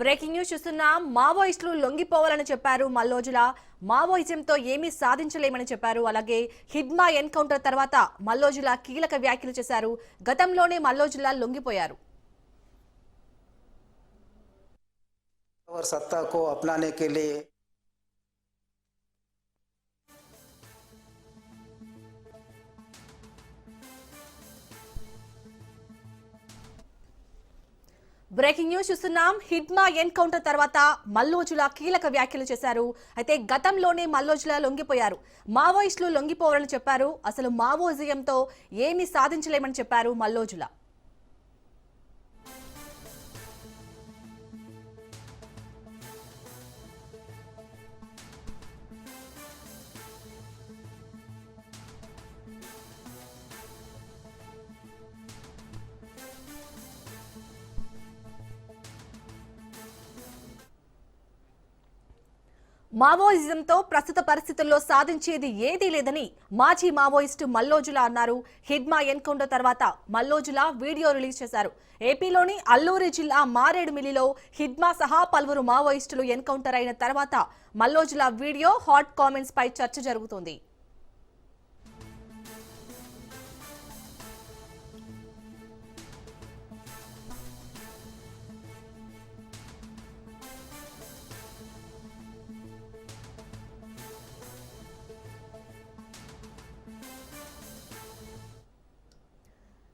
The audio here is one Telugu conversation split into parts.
బ్రేకింగ్ న్యూస్ చూస్తున్నా మావోయిస్టులు లొంగిపోవాలని చెప్పారు మల్లోజుల. మావోయిజంతో ఏమీ సాధించలేమని చెప్పారు. అలాగే హిడ్మా ఎన్కౌంటర్ తర్వాత మల్లోజుల కీలక వ్యాఖ్యలు చేశారు. గతంలోనే మల్లోజుల లొంగిపోయారు. సత్తా కో అప్నానే కే లియే బ్రేకింగ్ న్యూస్ చూస్తున్నాం. హిడ్మా ఎన్కౌంటర్ తర్వాత మల్లోజుల కీలక వ్యాఖ్యలు చేశారు. అయితే గతంలోనే మల్లోజుల లొంగిపోయారు. మావోయిస్టులు లొంగిపోవాలని చెప్పారు. అసలు మావోజియంతో ఏమీ సాధించలేమని చెప్పారు మల్లోజుల. మావోయిజంతో ప్రస్తుత పరిస్థితుల్లో సాధించేది ఏదీ లేదని మాజీ మావోయిస్టు మల్లోజుల అన్నారు. హిడ్మా ఎన్కౌంటర్ తర్వాత మల్లోజుల వీడియో రిలీజ్ చేశారు. ఏపీలోని అల్లూరి జిల్లా మారేడుమిల్లిలో హిడ్మా సహా పలువురు మావోయిస్టులు ఎన్కౌంటర్ అయిన తర్వాత మల్లోజుల వీడియో హాట్ కామెంట్స్ పై చర్చ జరుగుతోంది.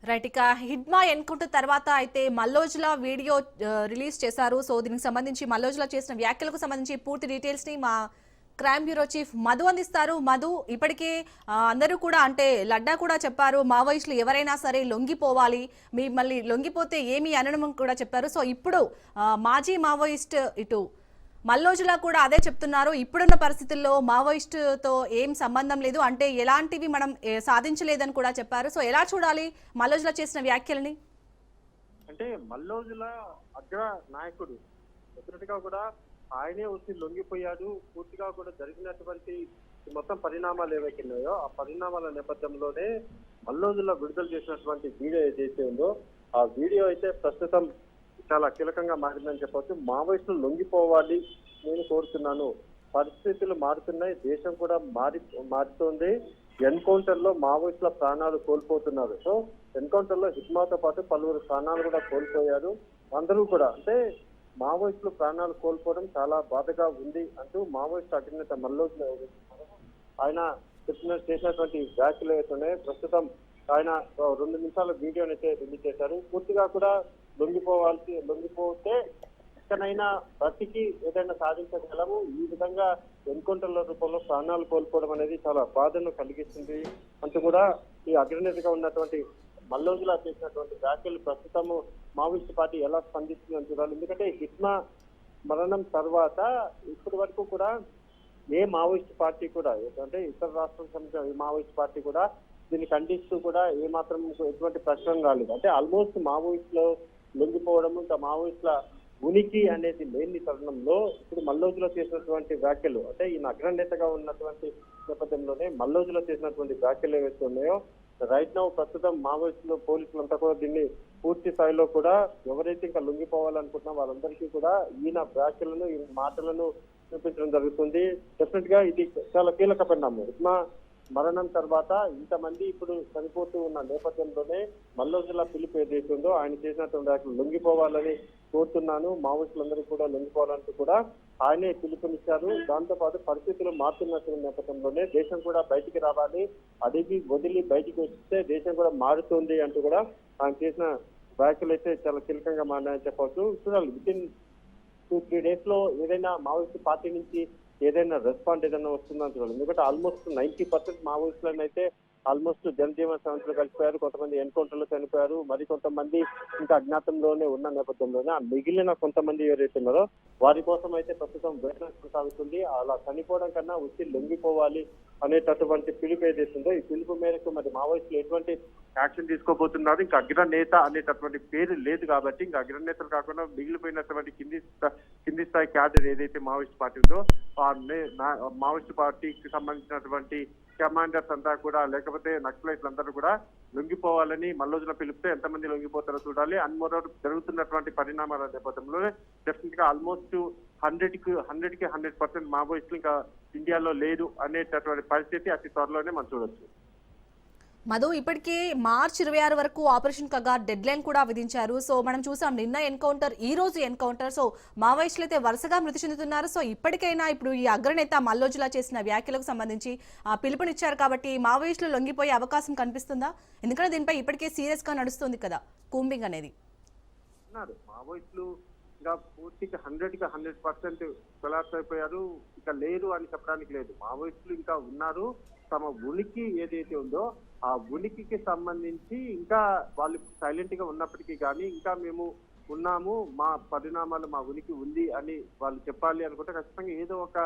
రైట్ ఇక హిడ్మా ఎన్కౌంటర్ తర్వాత అయితే మల్లోజుల వీడియో రిలీజ్ చేశారు. సో దీనికి సంబంధించి మల్లోజుల చేసిన వ్యాఖ్యలకు సంబంధించి పూర్తి డీటెయిల్స్ని మా క్రైమ్ బ్యూరో చీఫ్ మధు అందిస్తారు. మధు ఇప్పటికే అందరూ కూడా అంటే లడ్డా కూడా చెప్పారు మావోయిస్టులు ఎవరైనా సరే లొంగిపోవాలి మిమ్మల్ని లొంగిపోతే ఏమి అనడం కూడా చెప్పారు. సో ఇప్పుడు మాజీ మావోయిస్ట్ ఇటు మల్లోజులా కూడా అదే చెప్తున్నారు. ఇప్పుడున్న పరిస్థితుల్లో మావోయిస్టుతో ఏం సంబంధం లేదు. అంటే ఎలాంటివి మనం సాధించలేదని కూడా చెప్పారు. సో ఎలా చూడాలి మల్లోజులా చేసిన వ్యాఖ్యలని? అంటే మల్లోజుల అగ్ర నాయకుడు. డెఫినెట్ కూడా ఆయనే వచ్చి లొంగిపోయాడు. పూర్తిగా కూడా జరిగినటువంటి మొత్తం పరిణామాలు ఏవైతున్నాయో ఆ పరిణామాల నేపథ్యంలోనే మల్లోజుల విడుదల చేసినటువంటి వీడియో ఏదైతే ఉందో ఆ వీడియో అయితే ప్రస్తుతం చాలా కీలకంగా మారిందని చెప్పవచ్చు. మావోయిస్టులు లొంగిపోవాలి నేను కోరుతున్నాను. పరిస్థితులు మారుతున్నాయి. దేశం కూడా మారి మారుతోంది. ఎన్కౌంటర్లో మావోయిస్టుల ప్రాణాలు కోల్పోతున్నారు. సో ఎన్కౌంటర్లో హిట్మాతో పాటు పలువురు ప్రాణాలు కూడా కోల్పోయారు. అందరూ కూడా అంటే మావోయిస్టులు ప్రాణాలు కోల్పోవడం చాలా బాధగా ఉంది అంటూ మావోయిస్టు అధినేత మల్లోజ్ ఆయన చెప్పిన చేసినటువంటి వ్యాఖ్యలు ఏవైతే ప్రస్తుతం ఆయన రెండు నిమిషాల వీడియోని అయితే రిలీజ్ చేశారు. పూర్తిగా కూడా లొంగిపోవాల్సి లొంగిపోతే ఎక్కడైనా బతికి ఏదైనా సాధించగలము. ఈ విధంగా ఎన్కౌంటర్ల రూపంలో ప్రాణాలు కోల్పోవడం అనేది చాలా బాధను కలిగిస్తుంది. అంటూ కూడా ఈ అగ్రనేతగా ఉన్నటువంటి మల్లోజులా చేసినటువంటి వ్యాఖ్యలు ప్రస్తుతము మావోయిస్ట్ పార్టీ ఎలా స్పందిస్తుందని చూడాలి. ఎందుకంటే హిట్మా మరణం తర్వాత ఇప్పటి వరకు కూడా ఏ మావోయిస్ట్ పార్టీ కూడా అంటే ఇతర రాష్ట్రాలకు సంబంధించిన ఏ మావోయిస్ట్ పార్టీ కూడా దీన్ని ఖండిస్తూ కూడా ఏ మాత్రం ఎటువంటి ప్రశ్న రాలేదు. అంటే ఆల్మోస్ట్ మావోయిస్టులో లొంగిపోవడం ఇంకా మావోయిస్టుల ఉనికి అనేది లేని తరుణంలో ఇప్పుడు మల్లోజులో చేసినటువంటి వ్యాఖ్యలు అంటే ఈయన అగ్రనేతగా ఉన్నటువంటి నేపథ్యంలోనే మల్లోజులో చేసినటువంటి వ్యాఖ్యలు ఏవైతే ఉన్నాయో రైట్ నౌ ప్రస్తుతం మావోయిస్టులు పోలీసులంతా కూడా దీన్ని పూర్తి స్థాయిలో కూడా ఎవరైతే ఇంకా లొంగిపోవాలనుకుంటున్నా వాళ్ళందరికీ కూడా ఈయన వ్యాఖ్యలను ఈ మాటలను చూపించడం జరుగుతుంది. డెఫినెట్గా ఇది చాలా కీలక పరిణామం. ఉస్మా మరణం తర్వాత ఇంతమంది ఇప్పుడు చనిపోతూ ఉన్న నేపథ్యంలోనే మల్లోజుల పిలుపు ఏదైతుందో ఆయన చేసినటువంటి వ్యాఖ్యలు లొంగిపోవాలని కోరుతున్నాను. మావోయిస్టులందరూ కూడా లొంగిపోవాలంటూ కూడా ఆయనే పిలుపునిచ్చారు. దాంతో పాటు పరిస్థితులు మారుతున్నటువంటి నేపథ్యంలోనే దేశం కూడా బయటికి రావాలి. అడిగి వదిలి బయటికి వస్తే దేశం కూడా మారుతుంది అంటూ కూడా ఆయన చేసిన వ్యాఖ్యలు అయితే చాలా కీలకంగా మారినాయని చెప్పవచ్చు. చూడాలి విత్ ఇన్ టూ త్రీ డేస్లో ఏదైనా మావోయిస్ట్ పార్టీ నుంచి ఏదైనా రెస్పాండ్ ఏదైనా వస్తుందని చూడాలి. ఎందుకంటే ఆల్మోస్ట్ నైన్టీ పర్సెంట్ మావోయిస్టులను అయితే ఆల్మోస్ట్ జనజీవన సమస్యలు కలిసిపోయారు కొంతమంది ఎన్కౌంటర్లో చనిపోయారు మరి కొంతమంది ఇంకా అజ్ఞాతంలోనే ఉన్న నేపథ్యంలోనే ఆ మిగిలిన కొంతమంది ఎవరైతే ఉన్నారో వారి కోసం అయితే ప్రస్తుతం వేట కొనసాగుతుంది. అలా చనిపోవడం కన్నా వచ్చి లొంగిపోవాలి అనేటటువంటి పిలుపు ఏదైతుందో ఈ పిలుపు మేరకు మరి మావోయిస్టులు ఎటువంటి యాక్షన్ తీసుకోబోతున్నారు? ఇంకా అగ్రనేత అనేటటువంటి పేరు లేదు కాబట్టి ఇంకా అగ్రనేతలు కాకుండా మిగిలిపోయినటువంటి కింది కింది స్థాయి క్యాడర్ ఏదైతే మావోయిస్ట్ పార్టీ ఉందో మావోయిస్ట్ పార్టీకి సంబంధించినటువంటి కమాండర్స్ అంతా కూడా లేకపోతే నక్సలైట్లు అందరూ కూడా లొంగిపోవాలని మల్లోజున పిలిపితే ఎంతమంది లొంగిపోతారో చూడాలి. అన్మోర్ జరుగుతున్నటువంటి పరిణామాల నేపథ్యంలో డెఫినెట్గా ఆల్మోస్ట్ హండ్రెడ్కి హండ్రెడ్కి హండ్రెడ్ పర్సెంట్ మావోయిస్టులు ఇంకా ఇండియాలో లేదు అనేటటువంటి పరిస్థితి అతి త్వరలోనే మనం చూడొచ్చు. మధు ఇప్పటికే మార్చ్ ఇరవై ఆరు వరకు ఆపరేషన్ కగా డెడ్ లైన్ కూడా విధించారు. సో మనం చూసాం నిన్న ఎన్కౌంటర్ ఈ రోజు ఎన్కౌంటర్. సో మావోయిస్టులు అయితే వరుసగా మృతి చెందుతున్నారు. సో ఇప్పటికైనా ఇప్పుడు ఈ అగ్రనేత మల్లోజులా చేసిన వ్యాఖ్యలకు సంబంధించి ఆ, పిలుపునిచ్చారు కాబట్టి మావోయిస్టులు లొంగిపోయే అవకాశం కనిపిస్తుందా? ఎందుకంటే దీనిపై ఇప్పటికే సీరియస్గా నడుస్తుంది కదా కూంబింగ్ అనేది. మావోయిస్టులు ఇంకా పూర్తిగా హండ్రెడ్కి హండ్రెడ్ పర్సెంట్ కొలాప్స్ అయిపోయారు. ఇంకా లేరు అని చెప్పడానికి లేదు. మావోయిస్టులు ఇంకా ఉన్నారు. తమ ఉనికి ఏదైతే ఉందో ఆ ఉనికికి సంబంధించి ఇంకా వాళ్ళు సైలెంట్గా ఉన్నప్పటికీ కానీ ఇంకా మేము ఉన్నాము. మా పరిణామాలు మా ఉనికి ఉంది అని వాళ్ళు చెప్పాలి అనుకుంటే ఖచ్చితంగా ఏదో ఒక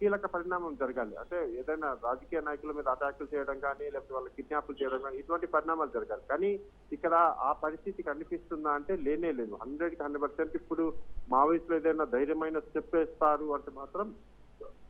కీలక పరిణామం జరగాలి. అంటే ఏదైనా రాజకీయ నాయకుల మీద అటాకులు చేయడం కానీ లేకపోతే వాళ్ళ కిడ్నాపులు చేయడం కానీ ఇటువంటి పరిణామాలు జరగాలి. కానీ ఇక్కడ ఆ పరిస్థితి కనిపిస్తుందా అంటే లేనే లేదు. హండ్రెడ్కి హండ్రెడ్ పర్సెంట్ ఇప్పుడు మావోయిస్టులు ఏదైనా ధైర్యమైన స్టెప్ వేస్తారు అంటే మాత్రం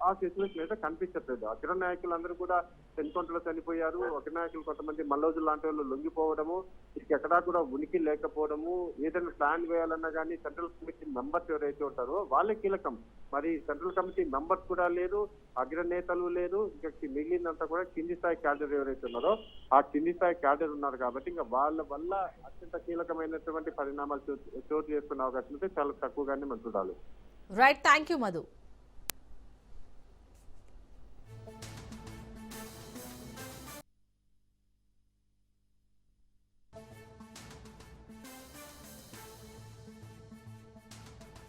ఆ సిచ్యువేషన్ అయితే కనిపించట్లేదు. అగ్ర నాయకులు అందరూ కూడా ఎన్కౌంటర్ చనిపోయారు. అగ్ర నాయకులు కొంతమంది మల్లోజులు లాంటి వాళ్ళు లొంగిపోవడము ఇక ఎక్కడా కూడా ఉనికి లేకపోవడము ఏదైనా ప్లాన్ వేయాలన్నా కానీ సెంట్రల్ కమిటీ మెంబర్స్ ఎవరైతే ఉంటారో వాళ్ళే కీలకం. మరి సెంట్రల్ కమిటీ మెంబర్స్ కూడా లేరు అగ్ర నేతలు లేరు ఇంకా మిగిలినంతా కూడా కింది స్థాయి క్యాడర్ ఎవరైతే ఉన్నారో ఆ కింది స్థాయి క్యాడర్ ఉన్నారు కాబట్టి ఇంకా వాళ్ళ వల్ల అత్యంత కీలకమైనటువంటి పరిణామాలు చోటు చేసుకునే అవకాశం అయితే చాలా తక్కువగానే మనం చూడాలి. Right thank you Madhu